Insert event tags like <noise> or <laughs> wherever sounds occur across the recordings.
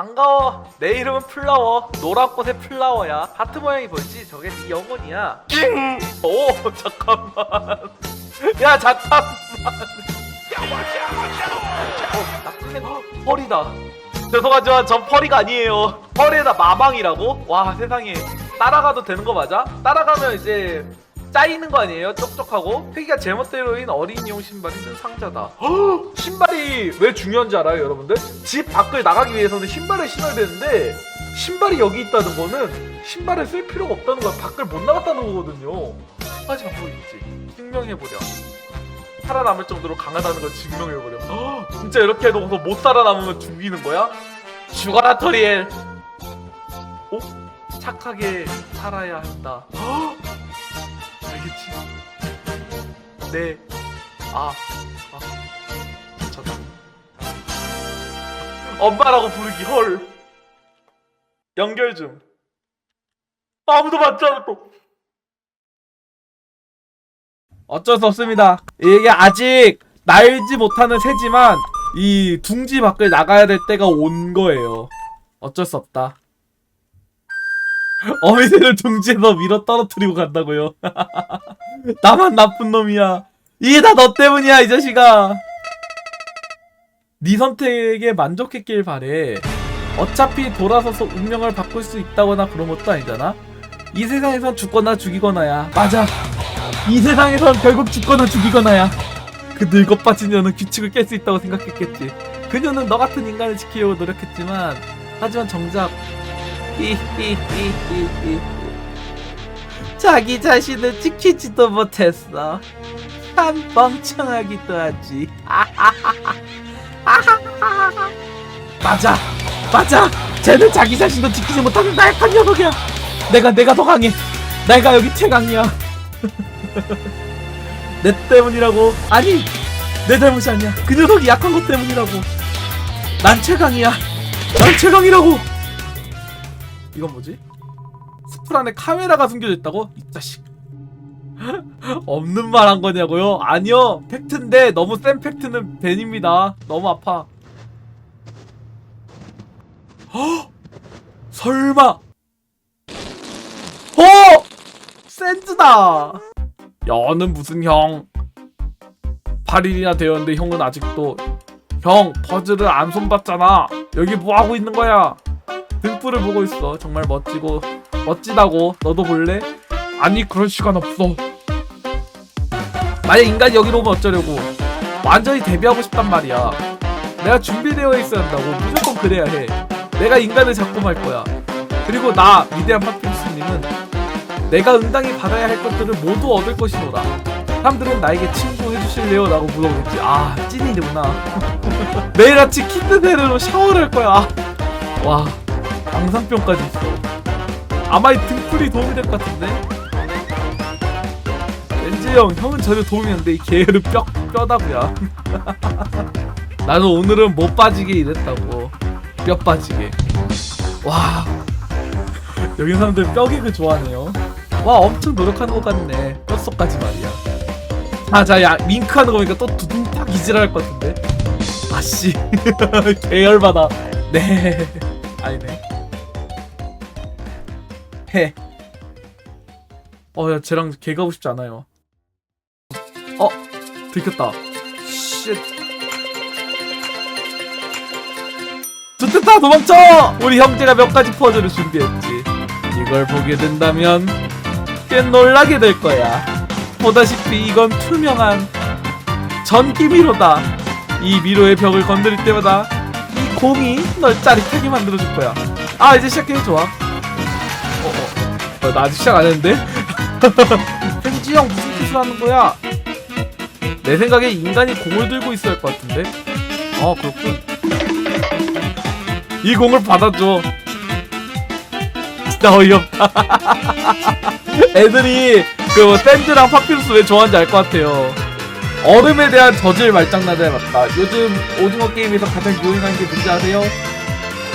반가워. 내 이름은 플라워. 노란 꽃의 플라워야. 하트 모양이 보이지? 저게 네 영혼이야. 오 <laughs> 잠깐만. 야 잠깐만. 어애 펄이다. 죄송하지만 전 펄이가 아니에요. 펄에다 마망이라고? 와 세상에. 따라가도 되는 거 맞아? 따라가면 이제 짜이는 거 아니에요? 쪽쪽하고 크기가 제멋대로 인 어린이 용 신발이 든 상자다 헉! 신발이 왜 중요한지 알아요 여러분들? 집 밖을 나가기 위해서는 신발을 신어야 되는데 신발이 여기 있다는 거는 신발을 쓸 필요가 없다는 거야 밖을 못 나갔다는 거거든요 하지만 그거 있지 증명해보려 살아남을 정도로 강하다는 걸 증명해버려 헉! 진짜 이렇게 해놓고서 못 살아남으면 죽이는 거야? 죽어라 토리엘 어? 착하게 살아야 한다 헉! 알겠지? 네. 아, 아, 저다. 엄마라고 부르기 헐. 연결 중. 아무도 맞지 않아 또. 어쩔 수 없습니다. 이게 아직 날지 못하는 새지만 이 둥지 밖을 나가야 될 때가 온 거예요. 어쩔 수 없다. 어미새를 둥지에서 밀어 떨어뜨리고 간다고요. <laughs> 나만 나쁜 놈이야. 이게 다 너 때문이야, 이 자식아. 네 선택에 만족했길 바래. 어차피 돌아서서 운명을 바꿀 수 있다거나 그런 것도 아니잖아. 이 세상에선 죽거나 죽이거나야. 맞아. 이 세상에선 결국 죽거나 죽이거나야. 그 늙어 빠진 년은 규칙을 깰 수 있다고 생각했겠지. 그녀는 너 같은 인간을 지키려고 노력했지만, 하지만 정작 히히히히히 <laughs> 자기 자신을 지키지도 못했어. 참 멍청하기도 하지. <laughs> 맞아, 맞아. 쟤는 자기 자신도 지키지 못하는 나약한 녀석이야. 내가 내가 더 강해. 내가 여기 최강이야. <laughs> 내 때문이라고. 아니, 내 잘못이 아니야. 그 녀석이 약한 것 때문이라고. 난 최강이야. 난 최강이라고. 이건 뭐지? 스프 안에 카메라가 숨겨져 있다고? 이 자식. <laughs> 없는 말 한 거냐고요? 아니요. 팩트인데 너무 센 팩트는 벤입니다. 너무 아파. 헉! 설마. 어! 센즈다. 여는 무슨 형? 8일이나 되었는데 형은 아직도 형 퍼즐을 안 손봤잖아. 여기 뭐 하고 있는 거야? 등불을 보고 있어. 정말 멋지고 멋지다고. 너도 볼래? 아니 그럴 시간 없어. 만약 인간이 여기로 오면 어쩌려고? 완전히 데뷔하고 싶단 말이야. 내가 준비되어 있어야 한다고. 무조건 그래야 해. 내가 인간을 말 거야. 그리고 나 위대한 파피루스님은 내가 응당히 받아야 할 것들을 모두 얻을 것이노라. 사람들은 나에게 친구 해주실래요? 라고 물어보겠지. 아 찐이구나. <laughs> 매일 아침 킨드세르로 샤워를 할 거야. 와 망상병까지 있어. 아마 이 등불이 도움이 될 것 같은데. 왠지 형, 형은 전혀 도움이 안 돼. 이 게으름 뼈 뼈다구야. <laughs> 나는 오늘은 못 빠지게 일했다고. 뼈 빠지게. 와. 여기 사람들 뼈 개그 좋아하네요. 와, 엄청 노력하는 것 같네. 뼛속까지 말이야. 아, 자, 야, 윙크하는 거 보니까 또 두둥탁 이질할 것 같은데. 아씨. <laughs> 계열받아. 네. 아니네. 해. 어, 야, 쟤랑 개 가고 싶지 않아요. 어, 들켰다. 쉣. 좋겠다, 도망쳐! 우리 형제가 몇 가지 퍼즐을 준비했지. 이걸 보게 된다면 꽤 놀라게 될 거야. 보다시피 이건 투명한 전기 미로다. 이 미로의 벽을 건드릴 때마다 이 공이 널 짜릿하게 만들어줄 거야. 아, 이제 시작해, 좋아. 나 아직 시작 안 했는데? <laughs> 펜지 형 무슨 짓을 하는 거야? 내 생각에 인간이 공을 들고 있어야 할 것 같은데? 어 그렇군 이 공을 받아줘 진짜 어이없다 <laughs> 애들이 그뭐 샌드랑 파피루스 왜 좋아하는지 알 것 같아요 얼음에 대한 저질 말장난을 맞다 요즘 오징어 게임에서 가장 유행하는 게 뭔지 아세요?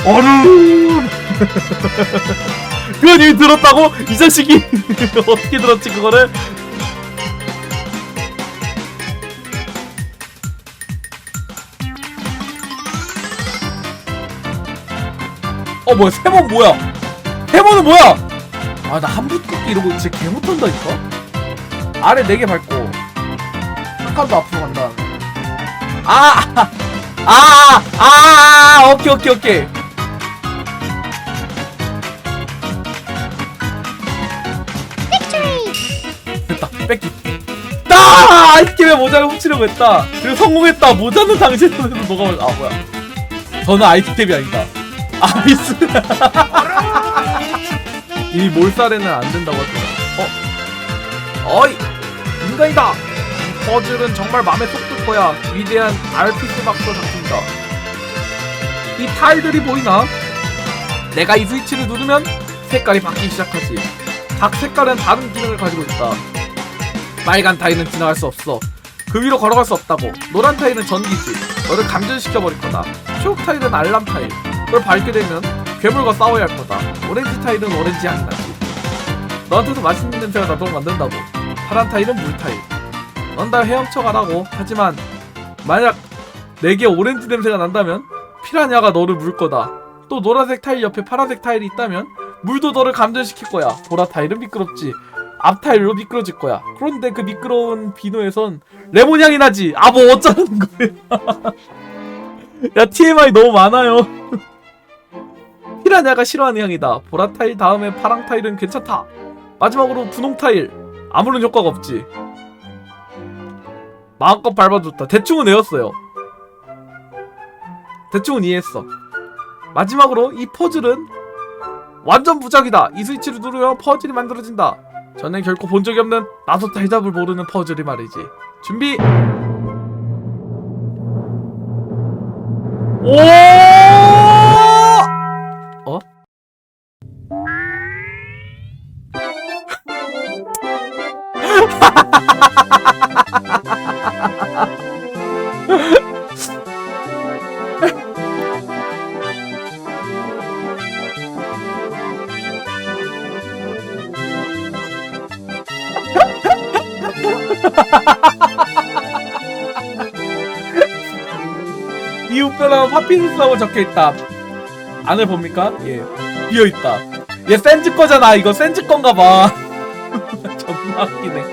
얼음 <laughs> 그건 이미 들었다고? 이 자식이 어떻게 들었지 그거를? 어 뭐야 세 번 뭐야 세 번은 뭐야 아 나 한부 뜯기 이러고 진짜 개 못한다니까 아래 네 개 밟고 한 칸도 앞으로 간다 아아아 아, 아, 아, 오케이 오케이 오케이 뺏기 나 아이템에 모자를 훔치려고 했다 그리고 성공했다 모자는 당신한테서 너가 먼저- 아 뭐야 저는 아이템이 아니다 아이스 <laughs> 이 몰살에는 안 된다고 하더라. 어? 어이! 인간이다! 이 퍼즐은 정말 마음에 쏙들 거야. 위대한 알피스 박사 작품이다. 이 타일들이 보이나? 내가 이 스위치를 누르면 색깔이 바뀌기 시작하지. 각 색깔은 다른 기능을 가지고 있다. 빨간 타일은 지나갈 수 없어. 그 위로 걸어갈 수 없다고. 노란 타일은 전기지. 너를 감전시켜 버릴 거다. 초록 타일은 알람 타일. 그걸 밟게 되면 괴물과 싸워야 할 거다. 오렌지 타일은 오렌지 향이 나지. 너한테도 맛있는 냄새가 나도록 만든다고. 파란 타일은 물 타일. 넌 다 헤엄쳐 가라고. 하지만 만약 내게 오렌지 냄새가 난다면 피라냐가 너를 물 거다. 또 노란색 타일 옆에 파란색 타일이 있다면 물도 너를 감전시킬 거야. 보라 타일은 미끄럽지. 앞 타일로 미끄러질 거야. 그런데 그 미끄러운 비누에선 레몬 향이 나지. 아 뭐 어쩌는 거야. <laughs> 야 TMI 너무 많아요. <laughs> 피라냐가 싫어하는 향이다. 보라 타일 다음에 파랑 타일은 괜찮다. 마지막으로 분홍 타일. 아무런 효과가 없지. 마음껏 밟아줬다. 대충은 외웠어요. 대충은 이해했어. 마지막으로 이 퍼즐은 완전 무작이다. 이 스위치를 누르면 퍼즐이 만들어진다. 전엔 결코 본 적이 없는 나도 대답을 모르는 퍼즐이 말이지. 준비. 오! 이웃변함 파피루스라고 적혀있다. 안을 봅니까? 예. 비어있다. 얘 센즈 거잖아. 이거 센즈 건가봐. <laughs> 존나 웃기네.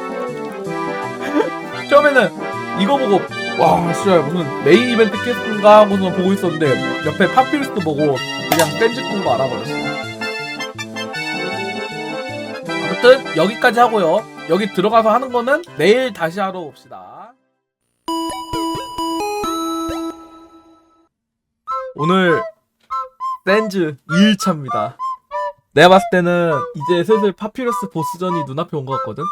처음에는 이거 보고 와 진짜 무슨 메인 이벤트 퀘스트인가 하고서 보고 있었는데 옆에 파피루스 보고 그냥 센즈 건거 알아버렸어. 아무튼 여기까지 하고요. 여기 들어가서 하는 거는 내일 다시 하러 옵시다 오늘 샌즈 2일차입니다. 내가 봤을 때는 이제 슬슬 파피루스 보스전이 눈앞에 온 것 같거든?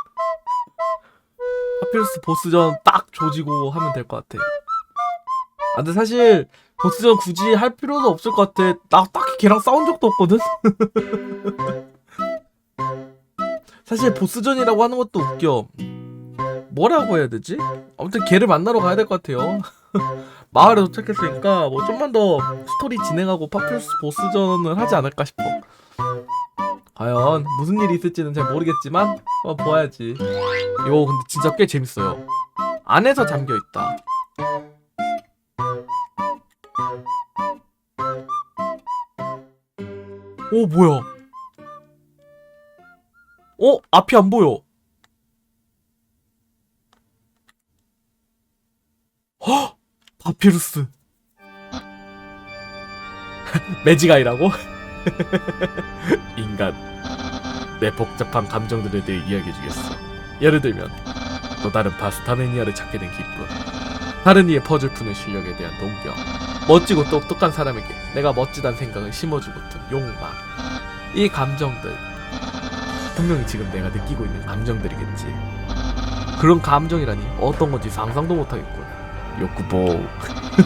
파피루스 보스전 딱 조지고 하면 될 것 같아. 아, 근데 사실 보스전 굳이 할 필요도 없을 것 같아. 나 딱히 걔랑 싸운 적도 없거든? <laughs> 사실 보스전이라고 하는 것도 웃겨. 뭐라고 해야 되지? 아무튼 걔를 만나러 가야 될 것 같아요. <laughs> 마을에 도착했으니까 뭐 좀만 더 스토리 진행하고 파플스 보스전을 하지 않을까 싶어. 과연 무슨 일이 있을지는 잘 모르겠지만 어, 보아야지. 이거 근데 진짜 꽤 재밌어요. 안에서 잠겨 있다. 오 뭐야? 어 앞이 안 보여. 헉! 파피루스. <laughs> 매직아이라고? <laughs> 인간 내 복잡한 감정들에 대해 이야기해주겠어. 예를 들면 또 다른 바스타메니아를 찾게 된 기쁨. 다른 이의 퍼즐 푸는 실력에 대한 동경. 멋지고 똑똑한 사람에게 내가 멋지단 생각을 심어주고 든 욕망. 이 감정들 분명히 지금 내가 느끼고 있는 감정들이겠지. 그런 감정이라니 어떤 건지 상상도 못하겠군 욕구보.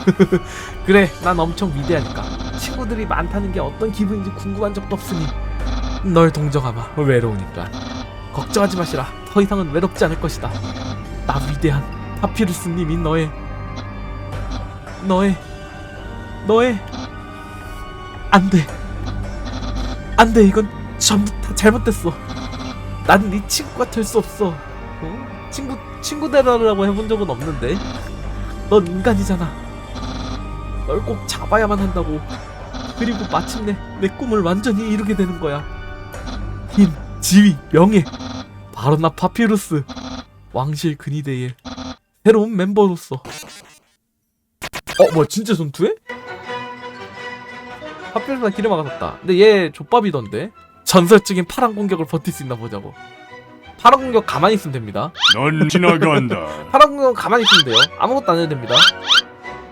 <laughs> 그래 난 엄청 위대하니까. 친구들이 많다는 게 어떤 기분인지 궁금한 적도 없으니 널 동정하마. 외로우니까. 걱정하지 마시라. 더 이상은 외롭지 않을 것이다. 나 위대한 파피루스님이 너의 너의 너의. 안돼. 안돼. 이건 전부 다 잘못됐어. 나는 네 친구가 될 수 없어. 어? 친구 친구 되라고 해본 적은 없는데 넌 인간이잖아. 널 꼭 잡아야만 한다고. 그리고 마침내 내 꿈을 완전히 이루게 되는 거야. 힘, 지위, 명예. 바로 나 파피루스. 왕실 근위대의 새로운 멤버로서. 어, 뭐야, 진짜 전투해? 파피루스가 기름 막았었다. 근데 얘 족밥이던데? 전설적인 파란 공격을 버틸 수 있나 보자고. 파란 공격 가만히 있으면 됩니다. 넌 지나간다. <laughs> 파란 공격 가만히 있으면 돼요. 아무것도 안 해도 됩니다.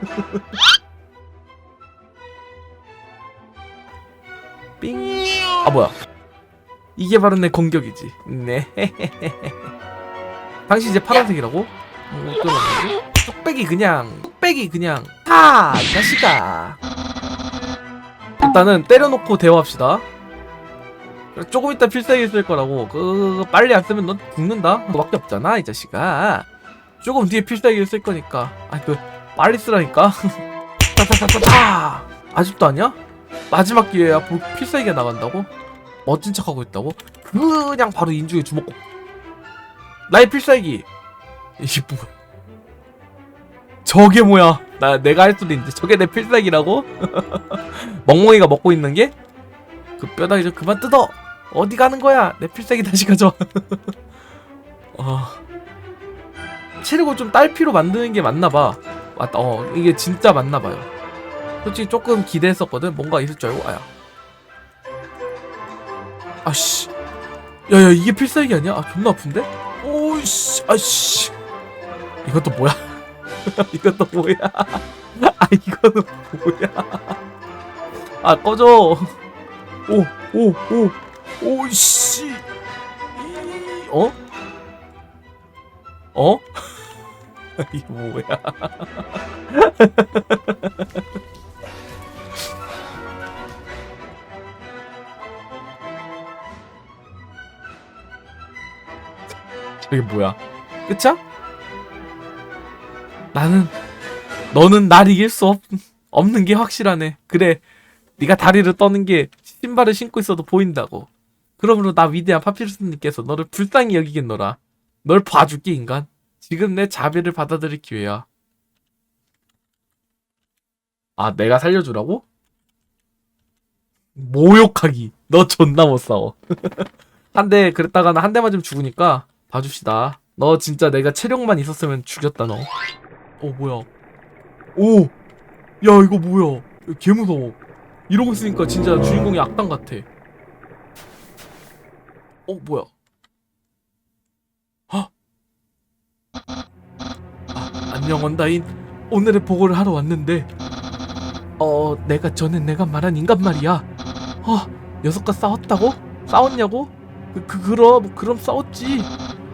<laughs> 삥. 아 뭐야? 이게 바로 내 공격이지. 네. <laughs> 당신 이제 파란색이라고? 음, 어쩌라고? 뚝배기 그냥 뚝배기 그냥 하이 자식아. 일단은 때려놓고 대화합시다. 조금 이따 필살기 쓸 거라고 그 빨리 안 쓰면 넌 죽는다. 너밖에 없잖아 이 자식아. 조금 뒤에 필살기를 쓸 거니까. 아그 빨리 쓰라니까. 타타타타타. <laughs> 아직도 아니야? 마지막 기회야. 뭐 필살기가 나간다고? 멋진 척하고 있다고? 그냥 바로 인중에 주먹. 꼭. 나의 필살기. 이게 뭐야? 저게 뭐야? 나 내가 할 수도 있는데 저게 내 필살기라고? <laughs> 멍멍이가 먹고 있는 게? 그 뼈다귀 좀 그만 뜯어. 어디 가는 거야? 내 필살기 다시 가져와. <laughs> 아. 체력을 좀 딸피로 만드는 게 맞나 봐. 맞다. 어, 이게 진짜 맞나 봐요. 솔직히 조금 기대했었거든. 뭔가 있을 줄 알고. 아야. 아씨. 야야 이게 필살기 아니야? 아 존나 아픈데? 오이씨. 아씨. 이것도 뭐야? <laughs> 이것도 뭐야? <laughs> 아 이거는 뭐야? 아 꺼져. 오, 오, 오, 오이씨. 이- 어? 어? <laughs> 이게 뭐야? <laughs> 이게 뭐야? 끝이야? 나는 너는 날 이길 수 없, 없는 게 확실하네. 그래, 네가 다리를 떠는 게 신발을 신고 있어도 보인다고. 그러므로 나 위대한 파피루스님께서 너를 불쌍히 여기겠노라. 널 봐줄게 인간. 지금 내 자비를 받아들일 기회야. 아 내가 살려주라고? 모욕하기. 너 존나 못 싸워. <laughs> 한 대 그랬다가는 한 대 맞으면 죽으니까 봐줍시다. 너 진짜 내가 체력만 있었으면 죽였다 너. 어 뭐야? 오, 야 이거 뭐야? 개 무서워. 이러고 있으니까 진짜 주인공이 악당 같아. 어 뭐야? 아, 안녕 원다인. 오늘의 보고를 하러 왔는데, 어 내가 전에 내가 말한 인간 말이야. 어 녀석과 싸웠다고? 싸웠냐고? 그, 그 그럼 그럼 싸웠지.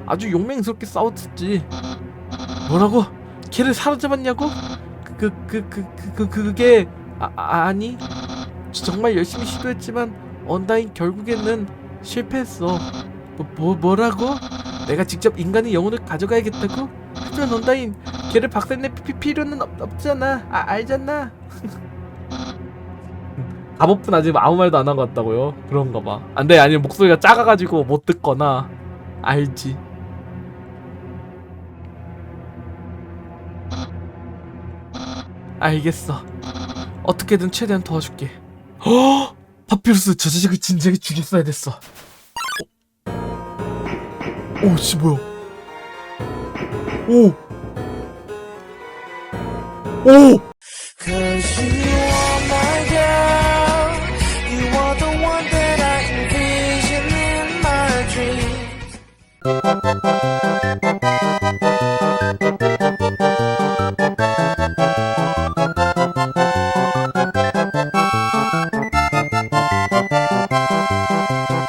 아주 용맹스럽게 싸웠지. 뭐라고? 걔를 사로잡았냐고? 그 그 그 그 그 그 게 아, 아니 정말 열심히 시도했지만 언다인 결국에는 실패했어. 뭐, 뭐 뭐라고? 내가 직접 인간의 영혼을 가져가야겠다고? 하지만 언다인 걔를 박살낼 피- 필요는 없, 없잖아. 아 알잖아. <laughs> 가보픈 아직 아무 말도 안 한 것 같다고요? 그런가 봐. 안돼 아니 목소리가 작아가지고 못 듣거나 알지. 알겠어. 어떻게든 최대한 도와줄게. 허! <gasps> 파피루스 저 자식을 진작에 죽였어야 됐어. 오, 씨 뭐야? 오, 오,